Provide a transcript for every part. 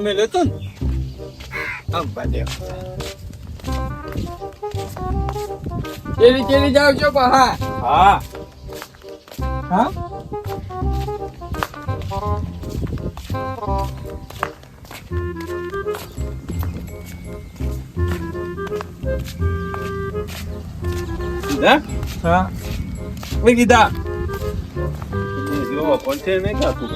મેલ્યો તો ને આમ ભલે કેવી કેવી જાવ છો પહા હા. હા. હા? કીધા. જો પહોંચે નહીં કાતું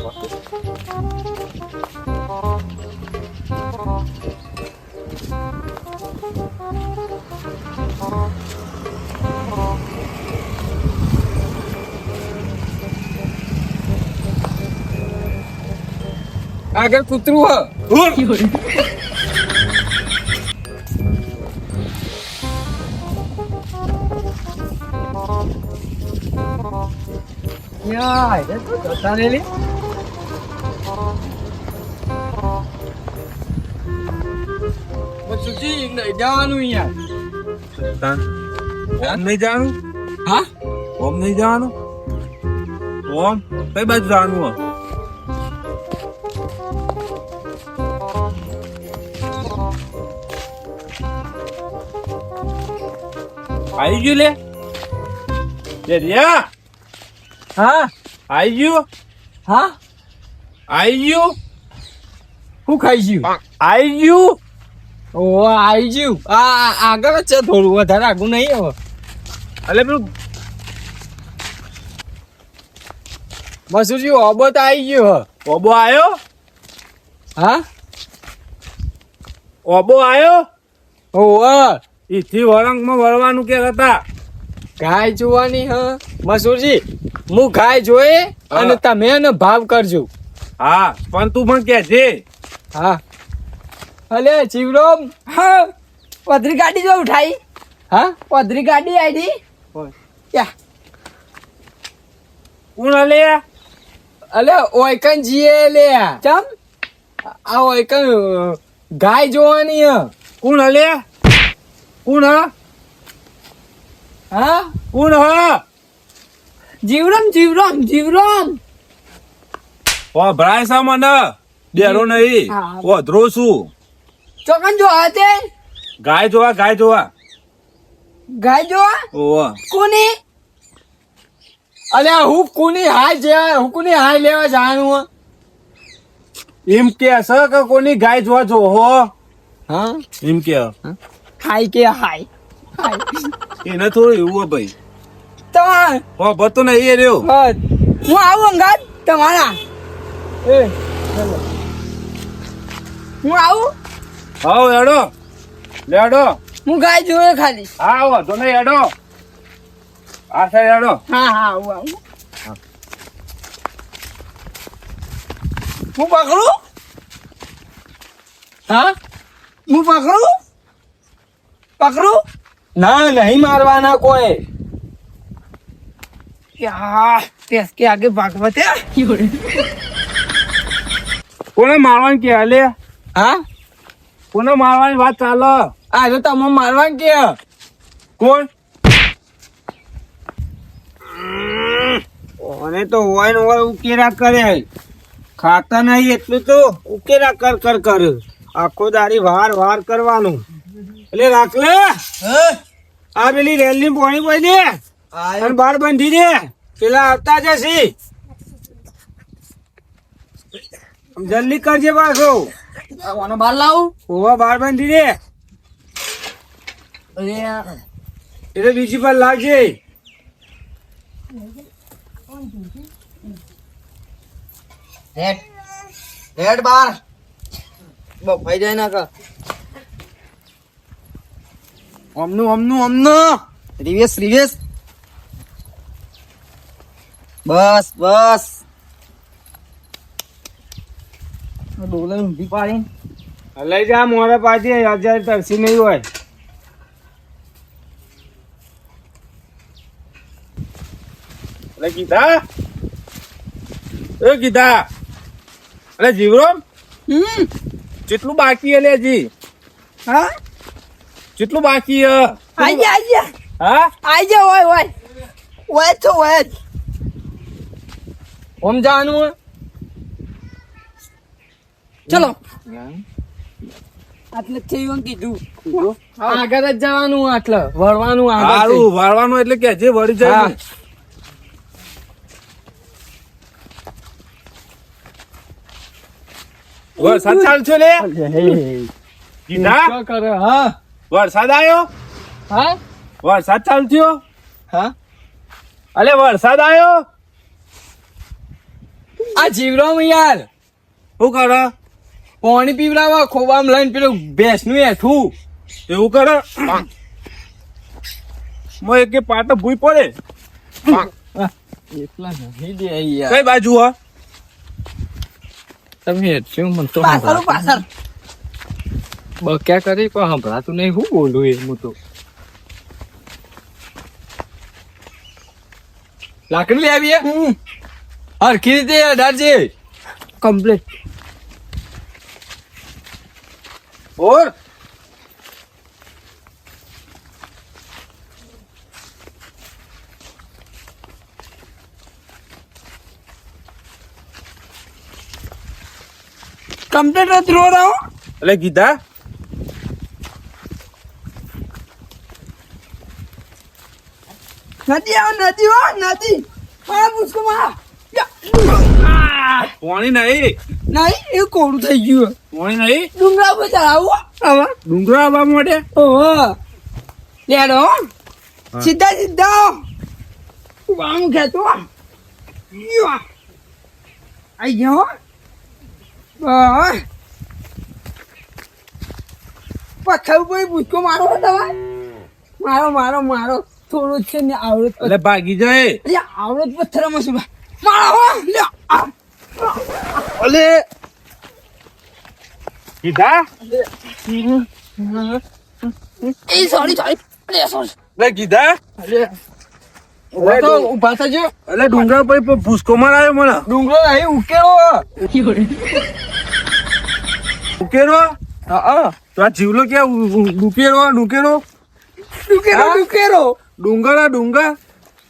આગળ કૂતરું હ. યા એ તો જતા રે લે સુજી નહીં જવાનું યાર ઓમ નહીં જવાનું? હા? ઓમ નહીં જવાનું? ઓમ? કઈ બાજુ જવાનું હો? આઈ ગયું લે? લે રિયા હા? આવી ગયું? હા? આવી ગયું? શું ખાઈ ગયું? આવી ગયું? ઓ આવી ગયું. આ આગળ જ છે થોડું વધારે આગું નહીં હવે. એટલે પેલું મસુજી ઓબો તો આવી ગયો ઓબો આવ્યો હા? ઓબો આવ્યો ઓવ ઈથી વળંગમાં વળવાનું કે હતા? ગાય જોવાની હ? મસુરજી હું ગાય જોઈ અને તમે એને ભાવ કરજો. હા પણ તું પણ કે છે હા. અલે ચીવરોમ હા પથરી ગાડી જો ઉઠાઈ. હા? પથરી ગાડી આઈડી ક્યાં કોણ અલે? અલે ઓયકન જીએ લે. ચમ? આ ઓયકન ગાય જોવાની હ. કોણ અલે? કોણ હા? હા? કોણ હ? જીવરામ જીવરામ જીવરામ. ઓ ભરાય સા મને? ડેરો નહીં. ઓ ધ્રો છું. ચોકન જો તે. ગાય જોવા ગાય જોવા. ગાય જોવા? ઓ કોની? અલે હું કોની હાય જે હું કોની હાય લેવા જાણું હ? એમ કે સ કે કોની ગાય જોવા જો હો? હા? એમ કે. હાય કે હાય? એને થોડું એવું ભાઈ. તમારા? હો ભતો ને એ રહ્યો. હા. હું આવું અંગાત? તમારા? એ હું આવું? આવો એડો લેડો. હું ગાય જોયો ખાલી. હા તો નહીં એડો આ સાઈડ એડો હા હા આવું આવું. હું પકડું? હા? હું પકડું? પકડું? ના નહીં મારવાના કોઈ. કે આગે ભાગવત કોને મારવાનું કે અલે હા? કોને મારવાની વાત ચાલે આ તો તમે મારવાનું કે? કોણ? ઓને તો હોય ને હોય ઉકેરા કરે. ખાતા નહીં એટલું તો ઉકેરા કર કર કર. આખો દારી વાર વાર કરવાનું. એટલે રાખલે આ પેલી રેલની પોણી પડી દે. અને બાર બંધી દે. પેલા આવતા જશે. જલ્દી કરજે પાછો. ઓનો બાર લાવું? હોવા બાર બંધી દે. એટલે બીજી પર લાગજે રેડ રેડ બાર. બફાઈ જાય ના કા. અમનું અમનું અમનું! રિવેશ રિવેશ! બસ બસ! ડોલર ઊંધી પાડી લઈ જા મોરે પાછી હજાર તરસી નહીં હોય. અરે કીધા એ કીધા અરે જીવરો? હમ. કેટલું બાકી અલે હજી? હા? કેટલું બાકી હ આઈ આઈ હા? આઈ જા ઓય ઓય. ઓય તો ઓય ઓમ જાનું ચલો. આટલે થયું કીધું. આગળ જ જવાનું આટલે. વળવાનું આગળ વળવાનું એટલે કે જે વળી જાય. ને. વરસાદ લે? કરે હા. વરસાદ આવ્યો? હા? વરસાદ ચાલુ થયો? હા? અલે વરસાદ આવ્યો? આ જીવરામ યાર. શું કરો? પાણી પીવડાવવા ખોબામ લઈને પેલું ભેંસનું એઠું. હેઠું એવું કરો? મો એક પાટો ભૂઈ પડે. એટલા નહીં દે યાર. કઈ બાજુ હા? તમે હેઠશું મને તો પાછળ પાછળ. બક્યા કરી પણ સંભળાતું નહીં. હું બોલું એ હું તો. લાકડી લઈ આવીએ? હરખી રીતે અઢારજે કમ્પ્લીટ ઓર કમ્પ્લીટ નથી રો રહો. એટલે કીધા નદી આવ નદી હો નદી. મારા પૂછકો માં પાણી નહીં. નહીં એ કોરું થઈ ગયું. પાણી નહીં? ડુંગરા ઉપર ચડાવું હવે ડુંગરા આવવા માટે? ઓહો. લેડો સીધા સીધા વામ ખેતો આઈ ગયો બસ. પથ્થર ઉપર ભૂસકો મારો હો મારો મારો મારો. થોડો છે ને આવડત એટલે ભાગી જાય. અરે આવડત પથ્થરમાં શું મારા હો! અલે! કીધા? એ સોરી સોરી અરે સોરી લે કીધા? અલે. તો ઊભા થજો. એટલે ડુંગરા પર ભૂસકો મારાયો મને. ડુંગરો નહીં ઉકેલો. ઉકેરો હા તો આ જીવલો ક્યાં ડુકેરો ડુકેરો ડુકેરો ડુકેરો ડુંગર આ ડુંગર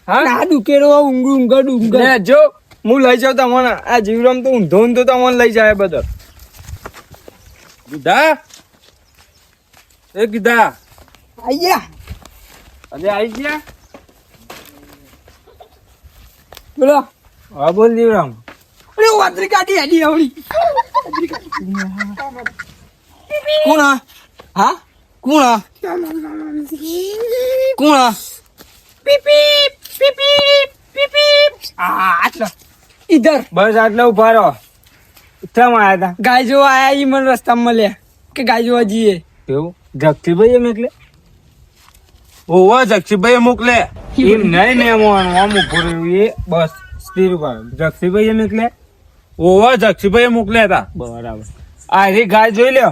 હા? ના ડુકેરો ઊંઘ ઊંઘ ડુંગર ને જો હું લઈ જાઉં તમને. આ જીવરામ તો ઊંધો ઊંધો તમને લઈ જાય બધા. કીધા એ કીધા આયા. અરે આઈ ગયા? બોલો. હા બોલ જીવરામ. અરે વાદળી કાઢી આડી આવડી. કોણ? હા? કોણ આ? કોણ આ? આ આટલો. ઈધર. બસ આટલો ઊભા રહો. કેમ આવ્યા હતા ગાય જોવા આયા ઈ મને રસ્તામાં મળ્યા. કે ગાય જોવા જઈએ. એવું? જગતીભાઈ એમ એટલે ઓવા જક્ષીભાઈ મોકલે. એમ નહીં ને એમ આમ ઊભો રહ્યું એ. બસ સ્થિર ઊભા. જગતીભાઈ એમ એટલે ઓવા જક્ષીભાઈ મોકલ્યા હતા બરાબર. આ રી ગાય જોઈ લ્યો.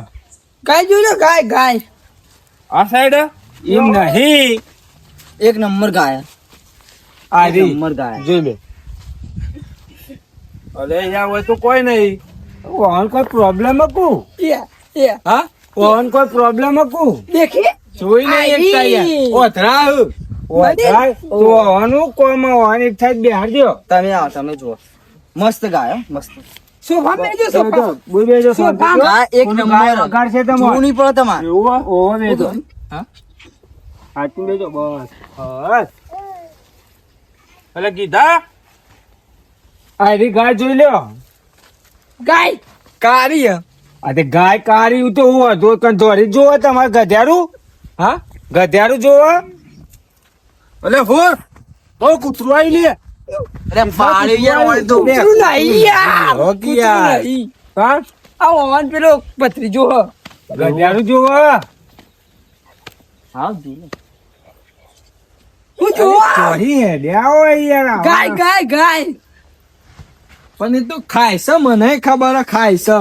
ગાય જોઈ લો ગાય ગાય. આ સાઈડ એમ નહીં. એક નંબર ગાય. આ નંબર ગાય. જોઈ લે. અરે અહીંયા હોય તો કોઈ નહીં. ઓન કોઈ પ્રોબ્લેમ એ હા? ઓન કોઈ પ્રોબ્લેમ હકુ? દેખી. જોઈ ને એક તૈયાર તાયા. ઓથરા ઓથરા તો ઓનું કોમ ઓન એક થાય બિહાર દ્યો તમે આવો તમે જુઓ. મસ્ત ગાય મસ્ત. સોફા મેજો સોફા બોલ બેજો સોફા આ એક નંબર. વગાડ છે તમારે? જોવું નહીં પડે તમારે ઓહો બેજો હા? હાચું બેજો બસ બસ. એટલે કીધા આ ગાય જોઈ લ્યો. ગાય. કારી આ તે ગાય કારી તો હું હતો કન દોરી જોવો તમારે ગધેરું હા? ગધેરું જોવો? એટલે હું તો કૂતરું આવી લે. અરે પાડી ગયા હોય તો કૂતરું નહીં યાર હો યાર. હા? આ ઓન પેલો પથરી જો હ. જો જોવો આવ જી. હું જો ચોરી હેડ્યા હોય યાર ગાય ગાય ગાય. પણ એ તો ખાય છે મને ખબર હે ખાય છે.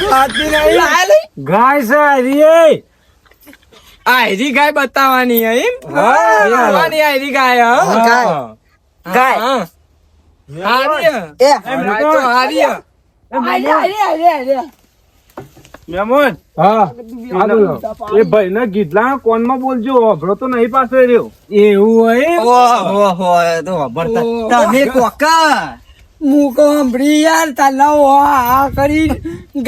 ખાતી નહીં. ગાય છે હરી આ હેરી ગાય બતાવવાની એમ? બતાવવાની આયરી ગાય હે. ગાય. ગાય. હા. હારી એ. તો હારી હારી, હારી, હારી, હારી. મેમોન. હા એ ભાઈ ને ગીધલા કોનમાં બોલજો? અભરો તો નહીં પાસે રહ્યો. એવું હોય? તો તમે કોકા? હું કહું સાંભળી યાર તાલા આ કરી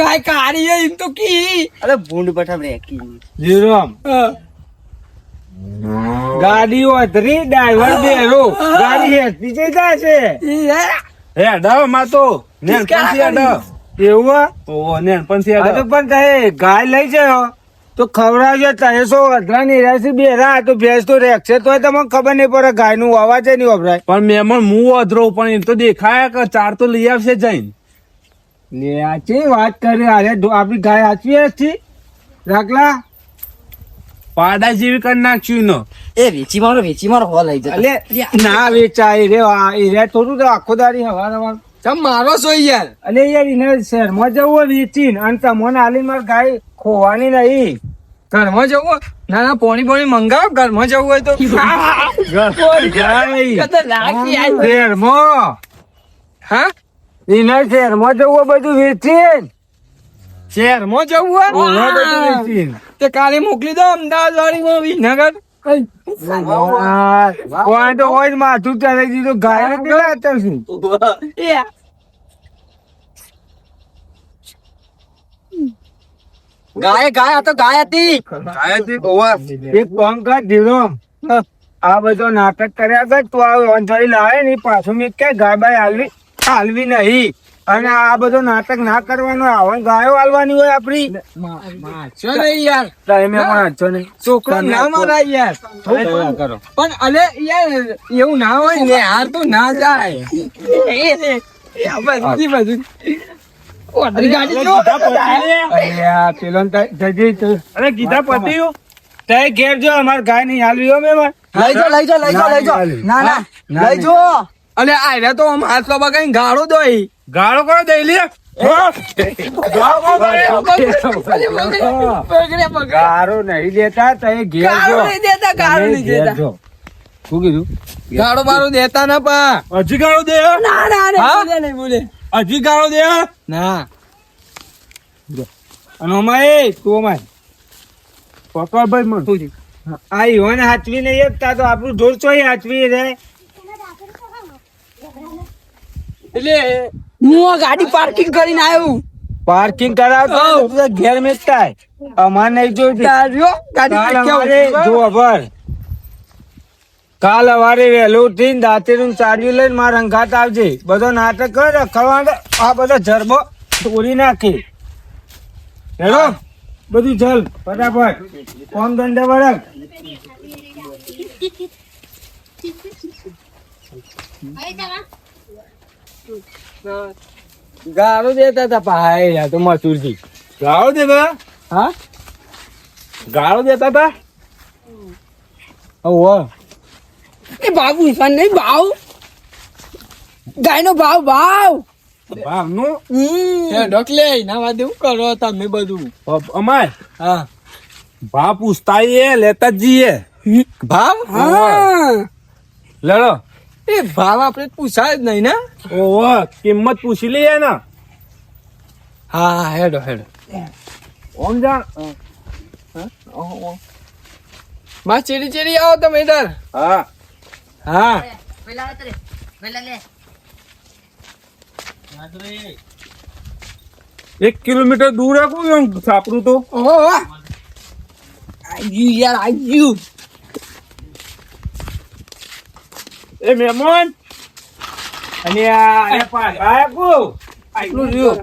ગાય કાઢી એમ તો કી. અરે ભૂંડ બઠા રેકી જીરોમ. હા. ગાડી ઓતરી ડ્રાઈવર બેરો ગાડી હેઠી જઈ જશે ઈ હે. હે માં તો નેનપણથી અડાવ. એવું તો પણ તમે ગાય લઈ જાઓ. તો ખવડાવજો ત્રણસો અધરા નિરાશી બેરા તો ભેંસ તો રેખશે તો તમને ખબર નહીં પડે ગાયનું અવાજ નહીં વપરાય. પણ મેમણ હું અધરો પણ એમ તો દેખાય કે ચાર તો લઈ આવશે જઈને. લે આ વાત કરી? અરે આપણી ગાય હાચવી હતી રાખલા? પાડા જેવી કરી નાખ્યું નો એ વેચી મારો વેચી મારો હો લઈ જાય અલે ના વેચાય રે એ રે થોડું તો આખો દારી હવા હવાર તમ મારો છો યાર? અલે યાર એને શહેરમાં જવું હોય વેચીને અને તમને આલી માર ગાય ખોવાની નહીં ઘરમાં જવું હોય? ના ના પોણી પોણી મંગાવ ઘરમાં જવું હોય તો. શહેરમાં હા એના શહેરમાં જવું હોય બધું વેચીન શહેરમાં જવું હોય બધું વેચીને તે કાલે મોકલી દો અમદાવાદ વાળી વિનગર કોઈ તો હોય માથું ચલાવી દીધું ગાય કેટલા હતા શું ગાય ગાય તો ગાય હતી. એક કામ કર ધીરો આ બધો નાટક કર્યા કર તું આ અંધારી લાવે ને પાછું મેં કે ગાય બાય હાલવી હાલવી નહીં. અને આ બધો નાટક ના કરવાનો આવન ગાયો હાલવાની હોય આપડી. છો નહીં યાર. તમે પણ હાચો નહીં. છોકરો ના મારા યાર. કરો? પણ અલે યાર એવું ના હોય ને હાર તો ના જાય. એ બધી બધું અરે તો. ઘેર જો અમાર ગાય નહીં હાલવી હો લઈ જાઓ લઈ જાઓ લઈ જાઓ લઈ જાઓ ના ના. ના, લઈ જાઓ અલે આયરા તો આમ હાથ બાબા કઈ ગાળો દોઈ. ગાળો કરો દઈ લે. ગારો નહીં દેતા તઈ ઘેર જો. ગાળો નહીં દેતા ગાળો નહીં ઘેર દેતા. જો. શું કીધું? ગાળો બાળો દેતા ના પા. હજી ગાળો દે ના ના? બોલે નહીં બોલે. હજી ગાળો દે ના. અને અમાય તું અમાય પકડ ભાઈ મન. આ ઈવન હાચવી નહીં એકતા તો આપણું ઢોર ચોય હાચવી રે એટલે હું ગાડી પાર્કિંગ કરીને આવ્યો. પાર્કિંગ કરાવતો તો તું ઘેર મેચતા અમાર નહીં તાર્યો ગાડી જો અભર કાલ અવારે વહેલું ઉઠીને દાંતીનું ચાર્યું લઈને મારા રંગાત આવજે. બધો નાટક કર રખડવાનો આ બધો જરબો તોડી નાખી. હેલો? બધું જલ ફટાફટ. કોમ ધંધે વળગ. ગાળો દેતા હતા ભાઈ યાર તો મસૂરજી. ગાળો દેતા હા? ગાળો દેતા તા ઓહો એ ભાવ પૂછવા નહીં ભાવ ગાય નો ભાવ ભાવ ભાવનું ડોકલે ના વાત એવું કરો તમે બધું? અમાય હા. ભાવ પૂછતા એ લેતા જ જઈએ. ભાવ? હા. લડો. એ ભાવ આપણે પૂછાય જ નહીં ને. ઓહો કિંમત પૂછી લઈએ ને. હા હેડો હેડો. ઓમ જાણ. માં ચેડી ચેડી આવો તમે ઇધર હા. હા. એક કિલોમીટર દૂર રાખું એમ સાપરું તો? ઓહો. આઈ યાર આઈ એ મહેમાન. અને આ કો આટલું રહ્યું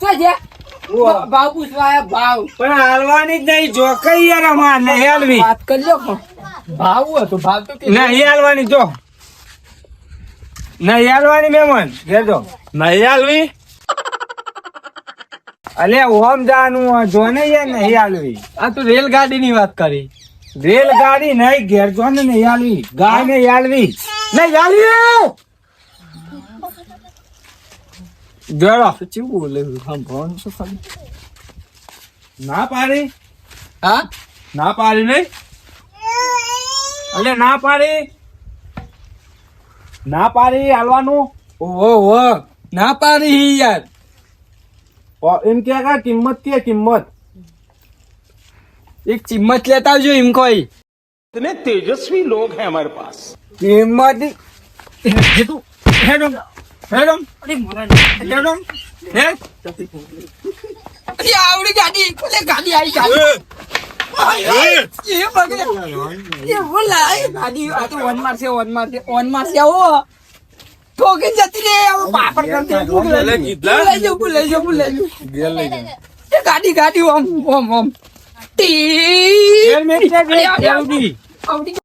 છે ભાવ પૂછવા આયા? ભાવ. પણ હાલવાની જ નહીં જો કઈ યાર અમાર નહીં હાલવી. વાત કરી લો પણ. ભાવ હતો ભાવ તો કે નહીં હાલવાની જો. નહીં હાલવાની મેમન ઘેર જો નહીં હાલવી? અલે ઓમ જાનું જો ને યાર નહીં હાલવી. આ તો રેલગાડી ની વાત કરી. રેલગાડી નહીં ઘેર જો ને નહીં હાલવી. ગાય ને હાલવી. નહીં હાલવી જોડો ચેવું બોલે સાંભળવાનું ખાલી ના પાડી. હા? ના પાડી નહીં? અલે ના પાડી. ના પાડી હાલવાનું. ઓહો ઓહો. ના પાડી યાર. ઓ, એમ કે કા કિંમત કે કિંમત. એક ચિમ્મત લેતા આવજો એમ કોઈ. કિંમત હેડો હેડમ હેડમ હે આવડી ગાડી કોલે ગાડી આવી ગાડી એ બગડે એ બોલા એ ગાડી આ તો વન મારશે વન મારશે વન મારશે આવો ઠોકી જતી રે આવો પાપડ કરતી? લઈ જાઉં હું લઈ જાઉં હું લઈ લઈ એ ગાડી ગાડી ઓમ ઓમ ઓમ ટી આવડી. આવડી